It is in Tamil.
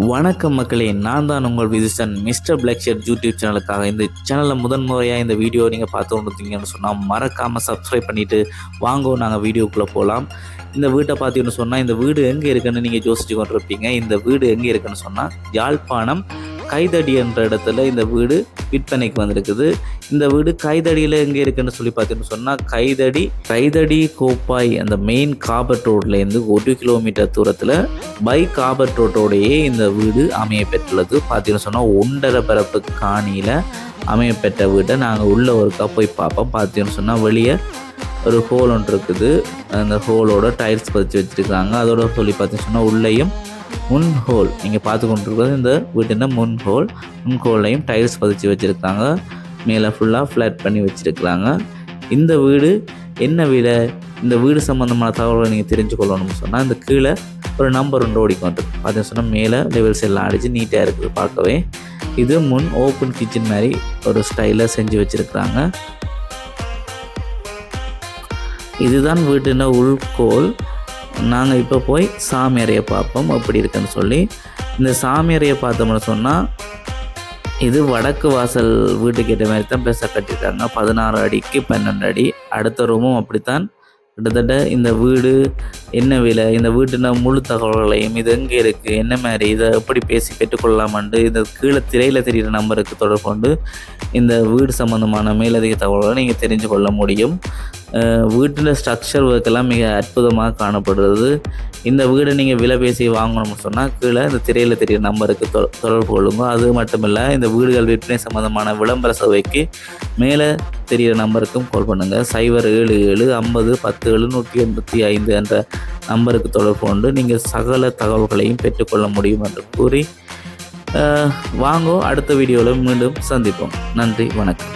வணக்கம் மக்களே நான் தான் உங்கள் விதிசன் மிஸ்டர் பிளாக் ஷர்ட் யூடியூப் சேனலுக்காக. இந்த சேனலில் முதன் முறையாக இந்த வீடியோ நீங்கள் பார்த்து கொண்டிருந்தீங்கன்னு சொன்னால் மறக்காமல் சப்ஸ்கிரைப் பண்ணிவிட்டு வாங்க நாங்கள் வீடியோக்குள்ளே போகலாம் இந்த வீட்டை பார்த்தீங்கன்னு சொன்னால் இந்த வீடு எங்கே இருக்குன்னு நீங்கள் யோசிச்சு கொண்டிருப்பீங்க. இந்த வீடு எங்கே இருக்குன்னு சொன்னால் யாழ்ப்பாணம் கைதடி என்ற இடத்துல இந்த வீடு விற்பனைக்கு வந்திருக்குது. இந்த வீடு கைதடியில் எங்கே இருக்குன்னு சொல்லி பார்த்தீங்கன்னு சொன்னால் கைதடி கைதடி கோப்பாய் அந்த மெயின் காபட் ரோட்லேருந்து ஒரு கிலோமீட்டர் தூரத்தில் பை காபட் ரோட்டோடையே இந்த வீடு அமைய பெற்றுள்ளது. பார்த்தீங்கன்னு சொன்னால் ஒன்றரை பரப்பு காணியில் அமைய பெற்ற வீட்டை நாங்கள் உள்ளே ஒருக்கா போய் பார்ப்போம். பார்த்தீங்கன்னு சொன்னால் வெளியே ஒரு ஹோல் ஒன்று இருக்குது. அந்த ஹோலோட டைல்ஸ் பதிச்சு வச்சுருக்காங்க. அதோட சொல்லி பார்த்தீங்கன்னு சொன்னால் உள்ளேயும் முன் ஹோல் நீங்கள் பார்த்து கொண்டிருக்கிறது இந்த வீட்டின் முன் ஹோல் முன் ஹோல்லையும் டைல்ஸ் பதிச்சு வச்சுருக்காங்க. மேலே ஃபுல்லாக ஃப்ளாட் பண்ணி வச்சுருக்கிறாங்க. இந்த வீடு என்ன வீடு? இந்த வீடு சம்மந்தமான தகவல்களை நீங்கள் தெரிஞ்சு கொள்ளணும்னு சொன்னால் இந்த கீழே ஒரு நம்பர் ஒன்று ஓடிக்கொண்டு பார்த்தீங்கன்னு சொன்னால் மேலே லெவல்ஸ் எல்லாம் அடித்து நீட்டாக இருக்குது பார்க்கவே. இது முன் ஓப்பன் கிச்சன் மாதிரி ஒரு ஸ்டைலாக செஞ்சு வச்சுருக்குறாங்க. இதுதான் வீட்டின உள்கோல் நாங்கள் இப்போ போய் சாமி அறையை பார்ப்போம் அப்படி இருக்குன்னு சொல்லி இந்த சாமி அறையை பார்த்தோம்னு சொன்னால் இது வடக்கு வாசல் வீட்டுக்கு ஏற்ற மாதிரி தான் பெருசாக கட்டியிருக்காங்க. பதினாறு அடிக்கு பன்னெண்டு அடி. அடுத்த ரூமும் அப்படித்தான். கிட்டத்தட்ட இந்த வீடு என்ன விலை இந்த வீட்டுனா முழு தகவல்களையும் இது எங்கே இருக்குது என்ன மாதிரி இதை எப்படி பேசி பெற்றுக்கொள்ளலாமான்ட்டு இந்த கீழே திரையில் தெரிகிற நம்பருக்கு தொடர்பு கொண்டு இந்த வீடு சம்மந்தமான மேலதிக தகவல்களை நீங்கள் தெரிஞ்சு கொள்ள முடியும். வீட்டில் ஸ்ட்ரக்சர் ஒர்க்கெல்லாம் மிக அற்புதமாக காணப்படுறது. இந்த வீடை நீங்கள் விலை பேசி வாங்கணும்னு சொன்னால் கீழே இந்த திரையில் தெரிய நம்பருக்கு தொ தொடர்பு கொள்ளுங்க. அது மட்டும் இல்லை இந்த வீடுகள் விற்பனை சம்மந்தமான விளம்பர சபைக்கு மேலே தெரிகிற நம்பருக்கும் கால் பண்ணுங்கள் சைபர் ஏழு ஏழு ஐம்பது பத்து ஏழு நூற்றி எண்பத்தி ஐந்து என்ற நம்பருக்கு தொடர்பு கொண்டு நீங்கள் சகல தகவல்களையும் பெற்றுக்கொள்ள முடியும் என்று கூறி வாங்கோ. அடுத்த வீடியோவில் மீண்டும் சந்திப்போம். நன்றி வணக்கம்.